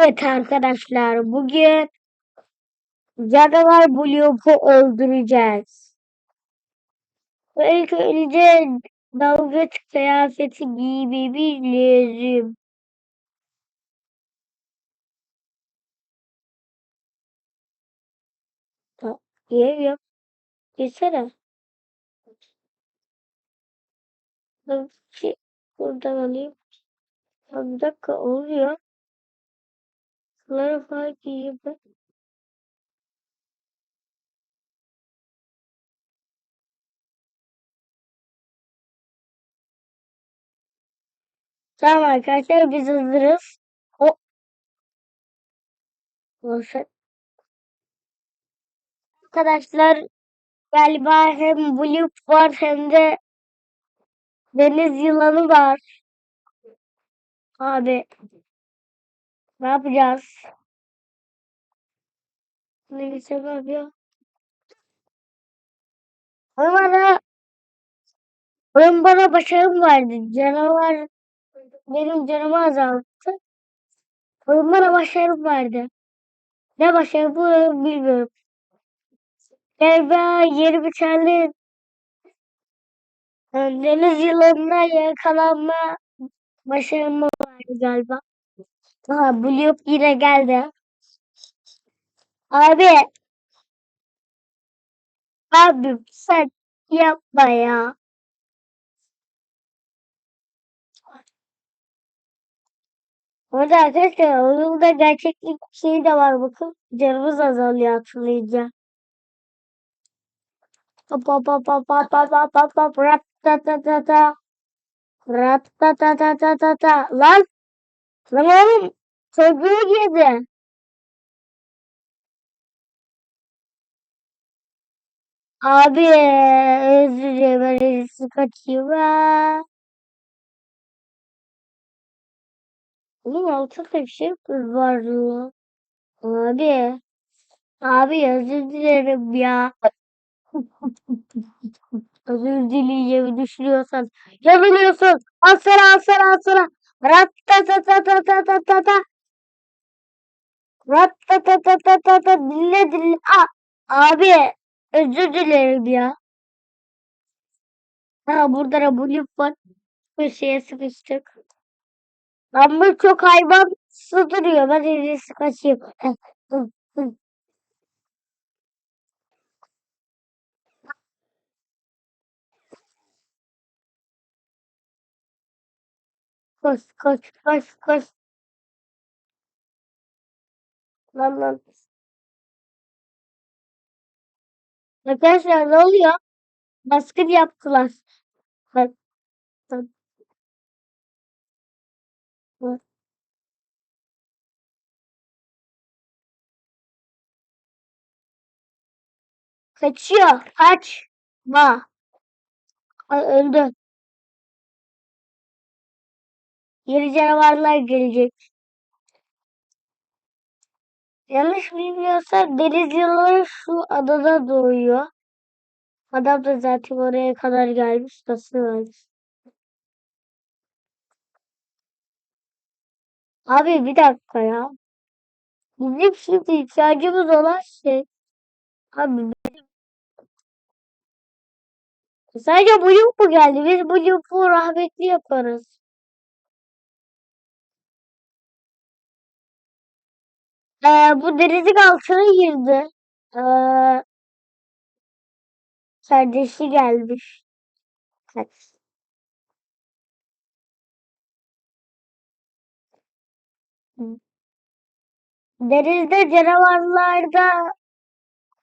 Evet arkadaşlar bugün canavar Bloop'u öldüreceğiz. İlk önce dalgıç kıyafeti giymemi lazım. Yiyemiyorum. Yesene. Şey buradan alayım. Bir dakika oluyor. Giyeyim ben. Tamam arkadaşlar biz hazırız. Boşver. Arkadaşlar galiba hem Bloop var hem de deniz yılanı var. Abi ne yapacağız? Ne yapıyor? Oyun bana, oyun bana başarım verdi. Canavar benim canımı azalttı. Oyun bana başarım verdi. Ne başarı bu bilmiyorum. Galiba yeni bir tane deniz yılanına yakalanma başarımı verdi galiba. Aha Bloop yine geldi. Abi Abi sen yapma ya. Orada arkadaşlar oyunda gerçeklik şeyi de var bakın. Canımız azalıyor hatırlayınca. Hop hop hop hop hop hop hop rap ta ta ta ta. Rap ta ta ta ta ta ta. Lan! Lan oğlum! Çocuğu yedi. Abi özür dilerim kaçıyor. Bunun altında bir şey var ya. Abi. Abi özür dilerim ya. özür dileyeceğimi düşünüyorsan. Ya biliyorsun. Al sana al sana al sana. Ratatatatatata. Rattatatatata. Dinle dinle. Aa, abi özür dilerim ya. Ha burada da bu lif var. Köşeye sıkıştık. Ama çok hayvan duruyor. Ben en iyisi kaçayım. Koş koş koş koş. Lan lan. Arkadaşlar ne oluyor? Baskın yaptılar. Bak, bak. Kaçıyor. Kaçma. Ay, öldü. Yeni canavarlar gelecek. Yanlış bilmiyorsam deniz yılanı şu adada doğuyor. Adam da zaten oraya kadar gelmiş. Nasıl gelmiş? Abi bir dakika ya. Bizim şimdi ihtiyacımız olan şey. Abi sadece bu yıl mu geldi? Biz bu yıl rahmetli yaparız. Ee, bu denizin altına girdi. Ee, kardeşi gelmiş. Kaç. Denizde canavarlarda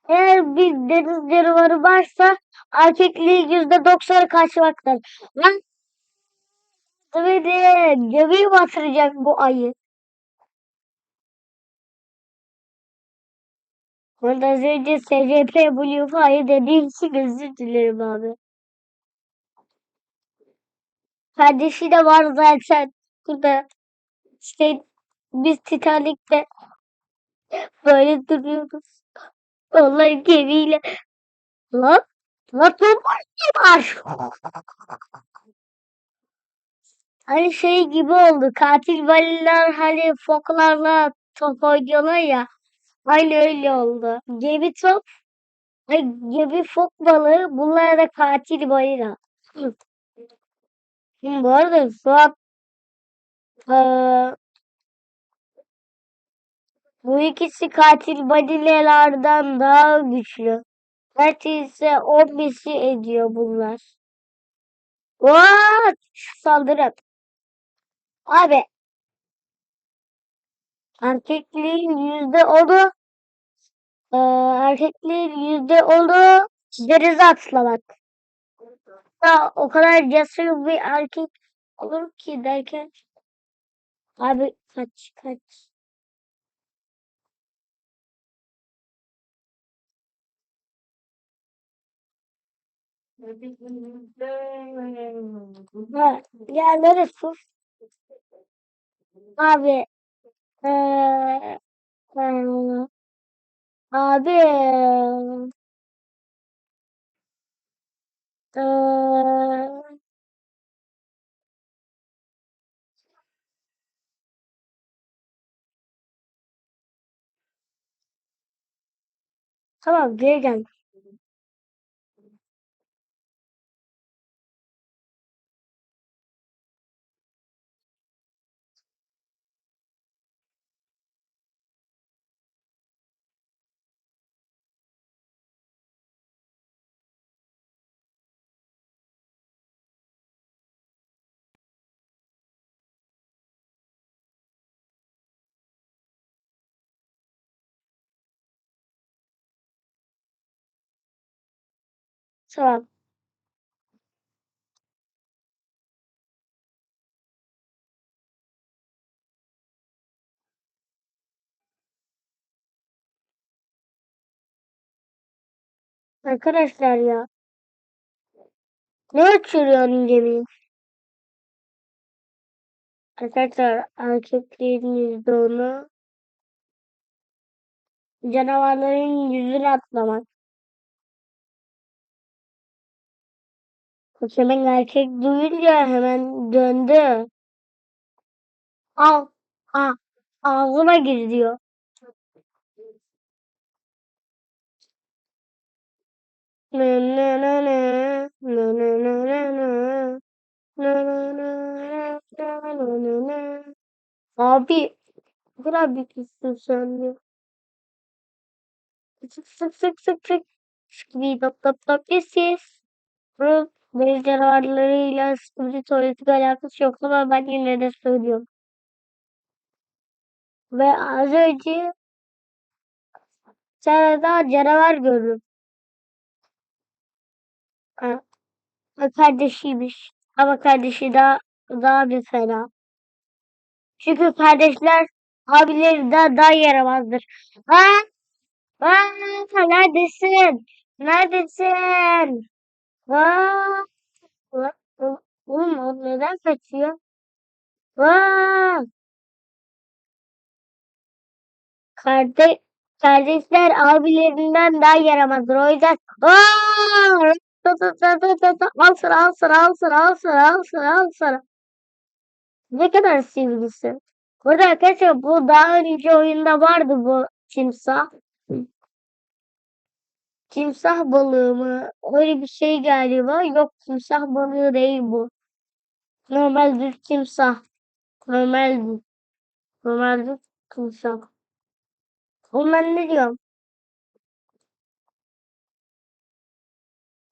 eğer bir deniz canavarı varsa erkekliğin yüzde doksanı kaçmaktadır. Lan beni gemiye batıracak bu ayı. Burada az önce SCP Blue ayı dediğim için özür dilerim abi. Kardeşi de var zaten. Burada işte biz Titanik'te böyle duruyoruz. Onlar gemiyle. Lan, lan var. Hani şey gibi oldu. Katil balinalar hani foklarla top oynuyorlar ya. Aynı öyle oldu. Gemi top, ay, gemi fok balığı, bunlar da katil balina. Bu arada şu an bu ikisi katil balinalardan daha güçlü. Neredeyse 10 misli ediyor bunlar. What? Saldırın. Abi erkekliğin yüzde onu eee erkekliğin yüzde onu denize atlamak. Ya o kadar cesur bir erkek olur ki derken abi kaç kaç. Ha, yerlere sus. Abi eee, abi eee tamam geri gel. Tamam. Arkadaşlar ya. Ne uçuruyorsun gemiyi? Arkadaşlar erkeklerin yüzde onu canavarların yüzüne atlamak. Kocaman erkek duyunca hemen döndü. Al, al, ağzıma gir diyor. Nı, nı nı nı nı nı, nı nı nı nı nı nı nı. Abi, bu kadar büyüksün sen diyor. Sık sık sık sık sık. Skibidi dop dop dop yes yes. Bu deniz canavarlarıyla skibidi tuvaletik alakası yok ama ben yine de söylüyorum. Ve az önce daha canavar gördüm. Ha, kardeşiymiş. Ama kardeşi daha daha bir fena. Çünkü kardeşler abilerinden daha yaramazdır. Ha? Ha? Neredesin? Neredesin? Ha? Ulan, o- Oğlum o neden kaçıyor? Ha? Kardeş, kardeşler abilerinden daha yaramazdır. O yüzden Aa! Tut, tut, tut, tut, tut, tut. Al sana, al sana, al sana, al sana, al sana, al sana. Ne kadar sevgilisi. Burada arkadaşlar bu daha önce oyunda vardı bu timsah. Timsah balığı mı? Öyle bir şey galiba. Yok timsah balığı değil bu. Normal düz timsah. Normal düz. Normal düz timsah. Ben ne diyorum?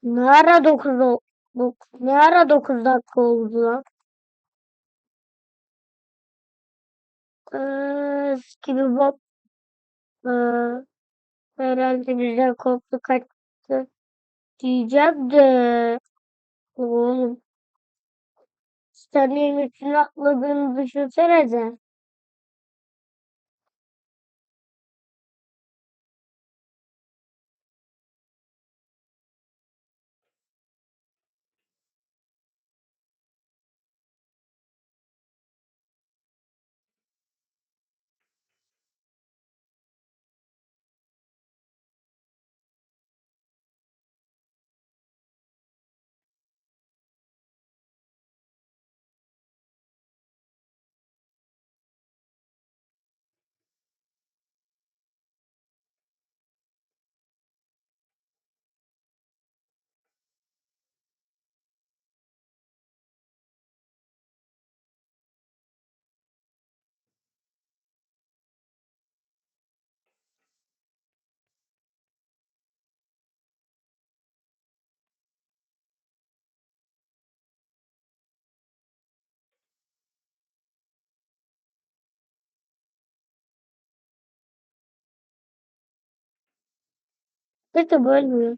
Ne ara 9 o- dok- ne ara 9 dakika oldu lan? Ee, gibi Bob ee, herhalde bizden korktu kaçtı diyeceğim de oğlum Stanley'in üstüne atladığını düşünsenize. Это больно.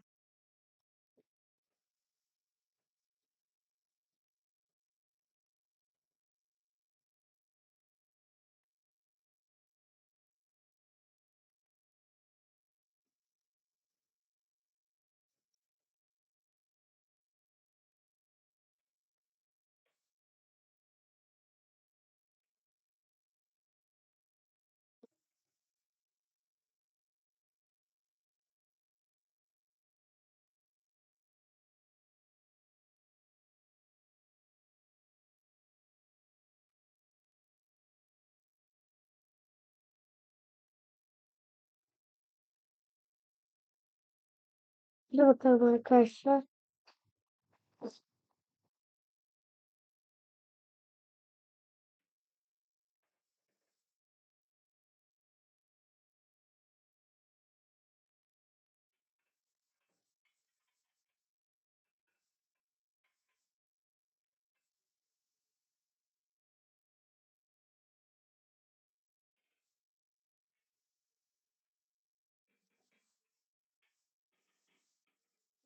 Hadi bakalım arkadaşlar.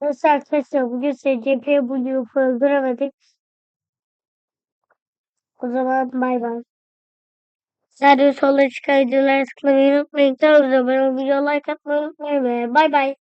Neyse arkadaşlar bugün SCP Blue'yu öldüremedik. O zaman bay bay. Sadece sola çıkan videoları tıklamayı unutmayın. Kanalımıza abone olmayı, like atmayı unutmayın bay bay.